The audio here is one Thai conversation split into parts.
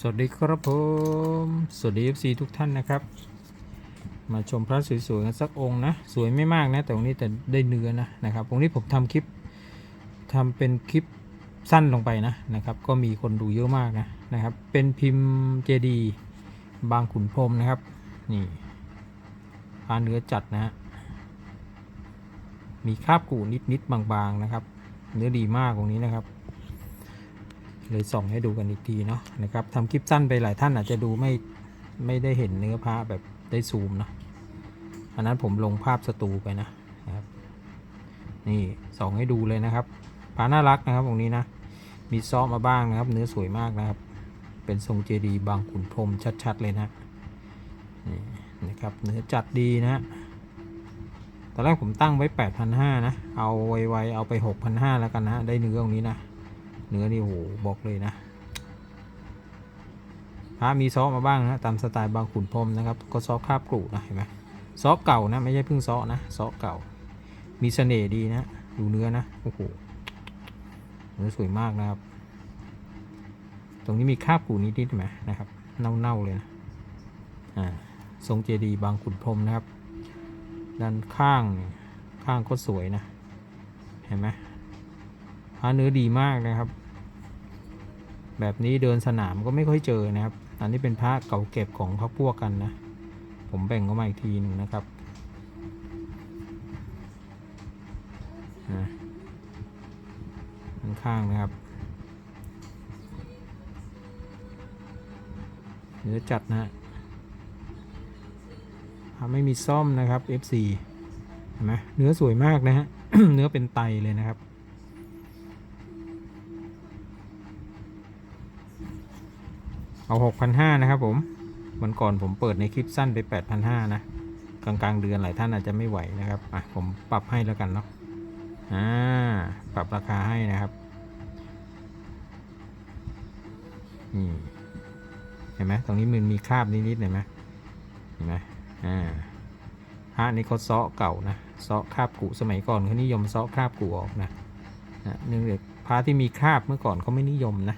สวัสดีครับผม สวัสดี FC ทุกท่านนะครับ มาชมพระสวยๆกันสักองค์นะ สวยไม่มากนะ แต่องค์นี้แต่ได้เนื้อนะนะครับองค์นี้ผมทำคลิปทำเป็นคลิปสั้นลงไปนะนะครับ ก็มีคนดูเยอะมากนะนะครับ เป็นพิมพ์เจดีบางขุนพรมนะครับ นี่พาเนื้อจัดนะฮะมีคราบกูนิดๆบางๆนะครับ เนื้อดีมากตรงนี้นะครับ เลยส่องให้ดูกันอีกทีเนาะนะครับทำคลิปสั้นไปหลายท่านอาจจะดูไม่ไม่ได้เห็นเนื้อพระแบบได้ซูมเนาะอันนั้นผมลงภาพสตูไปนะนะครับ นี่ส่องให้ดูเลยนะครับพระน่ารักนะครับตรงนี้นะ มีซ้อมมาบ้างนะครับ เนื้อสวยมากนะครับ เป็นทรงเจดีย์บางขุนพรมชัดๆเลยนะนี่นะครับเนื้อจัดดีนะตอนแรกผมตั้งไว้ 8,500นะ เอาไวๆเอาไป 6,500แล้วกันนะ ได้เนื้อตรงนี้นะ เนื้อนี่โหบอกเลยนะพระมีซอสมาบ้างนะตามสไตล์บางขุนพรมนะครับ ก็ซอสคาบกรุนะเห็นไหมซอสเก่านะไม่ใช่เพิ่งซอสนะซอสเก่า มีเสน่ห์ดีนะดูเนื้อนะโอ้โหเนื้อสวยมากนะครับ ตรงนี้มีคาบกรุนิดๆไหมนะครับเน่าๆเลยนะอ่าทรงเจดีย์บางขุนพรมนะครับ ด้านข้างข้างก็สวยนะ เห็นไหม พระเนื้อดีมากนะครับ แบบนี้เดินสนามก็ไม่ค่อยเจอนะครับ อันนี้เป็นพระเก่าเก็บของพักพวกกันนะ ผมแบ่งก็มาอีกทีหนึ่งนะครับนะข้างนะครับ เนื้อจัดนะฮะไม่มีซ่อมนะครับ FC เห็นไหมเนื้อสวยมากนะฮะ เนื้อเป็นไตเลยนะครับ เอา6,500นะครับผมวันก่อนผมเปิดในคลิปสั้นไป 8,500นะกลางๆเดือนหลายท่านอาจจะไม่ไหวนะครับอะผมปรับให้แล้วกันเนาะอ่าปรับราคาให้นะครับนี่เห็นไหมตรงนี้มันมีคราบนิดๆเห็นไหมเห็นไหมอ่าพระนี่เขาเซาะเก่านะเซาะคราบกุสมัยก่อนเขานิยมเซาะคราบกุออกนะนะเนื่องจากพระที่มีคราบเมื่อก่อนเขาไม่นิยมนะ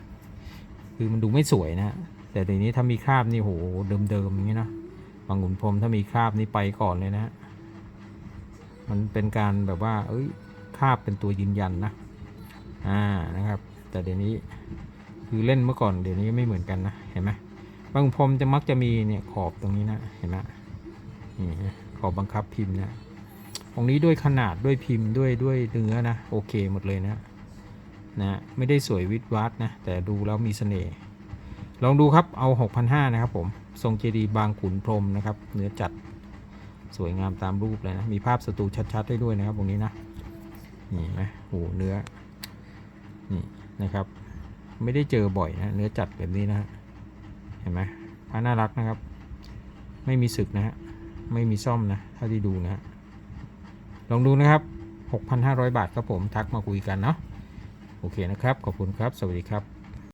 คือมันดูไม่สวยนะ แต่เดี๋ยวนี้ถ้ามีคราบนี่โหเดิมๆอย่างนี้นะบางขุนพรมถ้ามีคราบนี่ไปก่อนเลยนะ มันเป็นการแบบว่า เอ้ยคราบเป็นตัวยืนยันนะอ่านะครับ แต่เดี๋ยวนี้คือเล่นเมื่อก่อนเดี๋ยวนี้ไม่เหมือนกันนะเห็นไหมบางขุนพรมจะมักจะมีเนี่ยขอบตรงนี้นะเห็นไหมนี่ขอบบังคับพิมพ์นะตรงนี้ด้วยขนาดด้วยพิมพ์ด้วยด้วยเนื้อนะโอเคหมดเลยนะนะไม่ได้สวยวิดวัดนะแต่ดูแล้วมีเสน่ห์ ลองดูครับเอา 6,500 นะครับผม ทรงเจดีย์บางขุนพรมนะครับ เนื้อจัดสวยงามตามรูปเลยนะ มีภาพสตูชัดๆได้ด้วยนะครับตรงนี้นะ นี่ไหมโหเนื้อ นี่นะครับ ไม่ได้เจอบ่อยนะ เนื้อจัดแบบนี้นะเห็นไหมพระน่ารักนะครับ ไม่มีสึกนะฮะ ไม่มีซ่อมนะเท่าที่ดูนะฮะ ลองดูนะครับ 6,500 บาทครับผม ทักมาคุยกันเนาะ โอเคนะครับ ขอบคุณครับ สวัสดีครับ